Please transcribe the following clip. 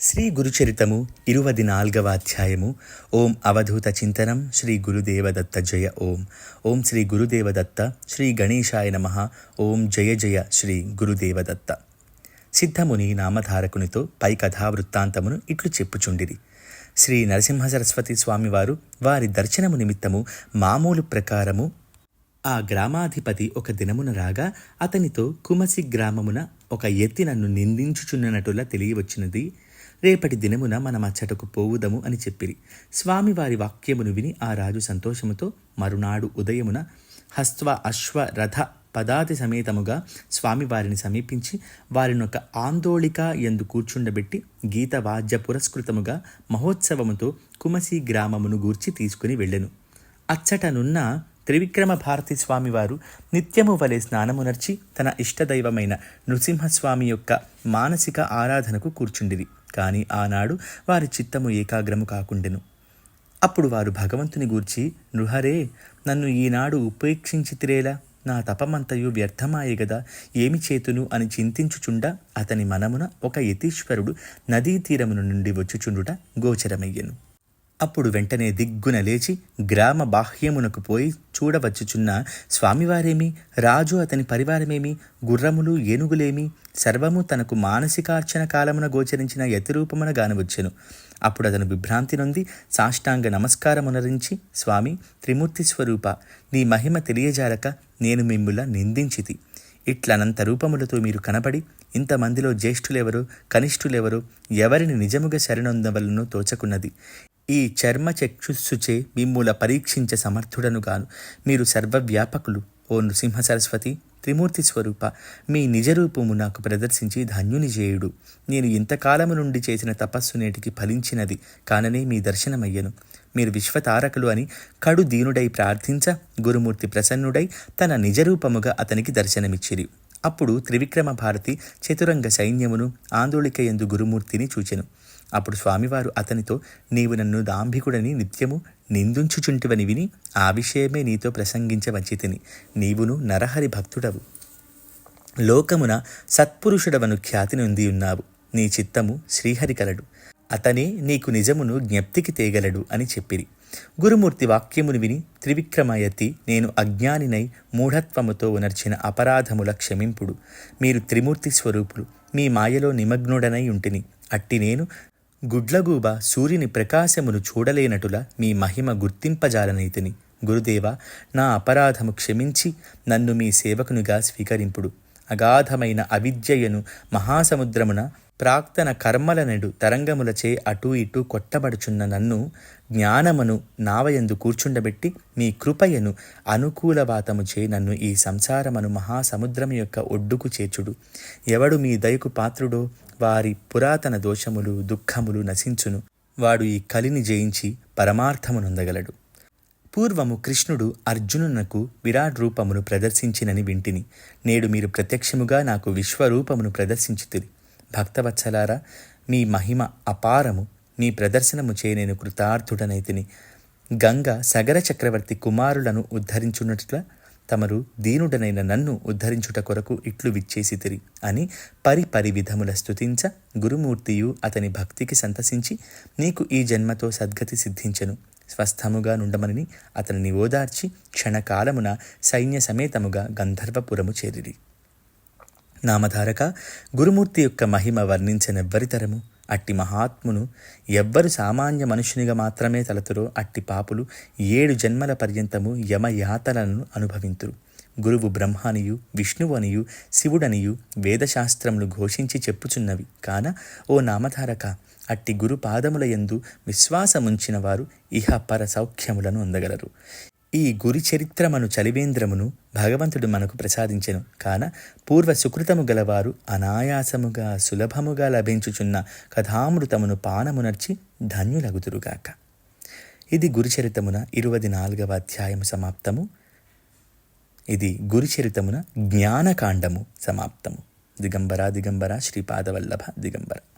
శ్రీ గురుచరితము ఇరువది నాల్గవ అధ్యాయము. ఓం అవధూత చింతనం శ్రీ గురుదేవదత్త జయ ఓం. ఓం శ్రీ గురుదేవదత్త శ్రీ గణేశాయ నమ. ఓం జయ జయ శ్రీ గురుదేవదత్త. సిద్ధముని నామధారకునితో పై కథావృత్తాంతమును ఇట్లు చెప్పుచుండిరి. శ్రీ నరసింహ సరస్వతి స్వామివారు వారి దర్శనము నిమిత్తము మామూలు ప్రకారము ఆ గ్రామాధిపతి ఒక దినమున రాగా అతనితో కుమసి గ్రామమున ఒక ఎత్తి నన్ను నిందించుచున్నట్టులా తెలియవచ్చినది. రేపటి దినమున మనం అచ్చటకు పోవుదము అని చెప్పిరి. స్వామివారి వాక్యమును విని ఆ రాజు సంతోషముతో మరునాడు ఉదయమున హస్త్వ అశ్వ రథ పదాతి సమేతముగా స్వామివారిని సమీపించి వారిని ఒక ఆందోళిక ఎందు కూర్చుండబెట్టి గీత వాద్య పురస్కృతముగా మహోత్సవముతో కుమసి గ్రామమును గూర్చి తీసుకుని వెళ్ళెను. అచ్చటనున్న త్రివిక్రమ భారతి స్వామివారు నిత్యము వలె స్నానమునర్చి తన ఇష్టదైవమైన నృసింహస్వామి యొక్క మానసిక ఆరాధనకు కూర్చుండిది కానీ ఆనాడు వారి చిత్తము ఏకాగ్రము కాకుండెను. అప్పుడు వారు భగవంతుని గూర్చి నృహరే నన్ను ఈనాడు ఉపేక్షించితిరేలా నా తపమంతయు వ్యర్థమాయే గదా? ఏమి చేతును? అని చింతించుచుండ అతని మనమున ఒక యతీశ్వరుడు నదీ తీరమును నుండి వచ్చుచుండుట గోచరమయ్యెను. అప్పుడు వెంటనే దిగ్గున లేచి గ్రామ బాహ్యమునకు పోయి చూడవచ్చుచున్న స్వామివారేమి? రాజు అతని పరివారమేమి? గుర్రములు ఏనుగులేమి? సర్వము తనకు మానసికార్చన కాలమున గోచరించిన యతిరూపమున గానవచ్చెను. అప్పుడు అతను విభ్రాంతి నొంది సాష్టాంగ నమస్కారమునరించి స్వామి త్రిమూర్తి స్వరూప నీ మహిమ తెలియజాలక నేను మిమ్ముల నిందించితి. ఇట్లనంత రూపములతో మీరు కనబడి ఇంతమందిలో జ్యేష్ఠులెవరు కనిష్ఠులెవరో ఎవరిని నిజముగా శరణొందవలను తోచకున్నది? ఈ చర్మ చక్షుస్సుచే మిమ్ముల పరీక్షించ సమర్థుడనుగాను మీరు సర్వవ్యాపకులు ఓ నృసింహ సరస్వతి త్రిమూర్తి స్వరూప మీ నిజరూపము నాకు ప్రదర్శించి ధన్యుని చేయుడు నేను ఇంతకాలము నుండి చేసిన తపస్సు నేటికి ఫలించినది కాననే మీ దర్శనమయ్యను. మీరు విశ్వతారకులు అని కడు దీనుడై ప్రార్థించ గురుమూర్తి ప్రసన్నుడై తన నిజరూపముగా అతనికి దర్శనమిచ్చిరి. అప్పుడు త్రివిక్రమ భారతి చతురంగ సైన్యమును ఆందోళిక ఎందు గురుమూర్తిని చూచెను. అప్పుడు స్వామివారు అతనితో నీవు నన్ను దాంభికుడని నిత్యము నిందుంచుచుంటివని విని ఆ విషయమే నీతో ప్రసంగించవచ్చితిని. నీవును నరహరి భక్తుడవు. లోకమున సత్పురుషుడవను ఖ్యాతి నొంది ఉన్నావు. నీ చిత్తము శ్రీహరికలడు. అతనే నీకు నిజమును జ్ఞప్తికి తేగలడు అని చెప్పిరి. గురుమూర్తి వాక్యమును విని త్రివిక్రమయతి నేను అజ్ఞానినై మూఢత్వముతో ఉనర్చిన అపరాధముల క్షమింపుడు. మీరు త్రిమూర్తి స్వరూపులు మీ మాయలో నిమగ్నుడనై ఉంటిని. అట్టి నేను గుడ్లగూబ సూర్యుని ప్రకాశమును చూడలేనటుల మీ మహిమ గుర్తింపజాలనైతిని. గురుదేవ నా అపరాధము క్షమించి నన్ను మీ సేవకునిగా స్వీకరింపుడు. అగాధమైన అవిద్యయను మహాసముద్రమున ప్రాక్తన కర్మలనెడు తరంగములచే అటూ ఇటూ కొట్టబడుచున్న నన్ను జ్ఞానమును నావయందు కూర్చుండబెట్టి మీ కృపయను అనుకూలవాతముచే నన్ను ఈ సంసారమను మహాసముద్రము యొక్క ఒడ్డుకు చేర్చుడు. ఎవడు మీ దయకు పాత్రుడో వారి పురాతన దోషములు దుఃఖములు నశించును. వాడు ఈ కలిని జయించి పరమార్థమునందగలడు. పూర్వము కృష్ణుడు అర్జునునకు విరాట్ రూపమును ప్రదర్శించినని వింటిని. నేడు మీరు ప్రత్యక్షముగా నాకు విశ్వరూపమును ప్రదర్శించుతుంది భక్తవత్సలారా మీ మహిమ అపారము మీ ప్రదర్శనము చే నేను కృతార్థుడనైతిని. గంగ సగర చక్రవర్తి కుమారులను ఉద్ధరించున్నట్ల తమరు దీనుడనైన నన్ను ఉద్ధరించుట కొరకు ఇట్లు విచ్చేసితిరి అని పరి పరి విధముల స్థుతించ గురుమూర్తియు అతని భక్తికి సంతసించి నీకు ఈ జన్మతో సద్గతి సిద్ధించను. స్వస్థముగా నుండమని అతనిని ఓదార్చి క్షణకాలమున సైన్య సమేతముగా గంధర్వపురము చేరిరి. నామధారక గురుమూర్తి యొక్క మహిమ వర్ణించనెవ్వరితరము అట్టి మహాత్మును ఎవ్వరు సామాన్య మనుషునిగా మాత్రమే తలతురో అట్టి పాపులు ఏడు జన్మల పర్యంతము యమయాతలను అనుభవింతురు. గురువు బ్రహ్మనియు విష్ణువనియు శివుడనియు వేదశాస్త్రములు ఘోషించి చెప్పుచున్నవి. కాన ఓ నామధారక అట్టి గురు పాదముల యందు విశ్వాసముంచిన వారు ఇహ పర సౌఖ్యములను అందగలరు. ఈ గురి చరిత్రమను చలివేంద్రమును భగవంతుడు మనకు ప్రసాదించెను. కాన పూర్వ సుకృతము గలవారు అనాయాసముగా సులభముగా లభించుచున్న కథామృతమును పానమునర్చి ధన్యులగుతురుగాక ఇది గురుచరితమున ఇరువది నాలుగవ అధ్యాయము సమాప్తము. ఇది గురుచరితమున జ్ఞానకాండము సమాప్తము. దిగంబర దిగంబర శ్రీపాదవల్లభ దిగంబర.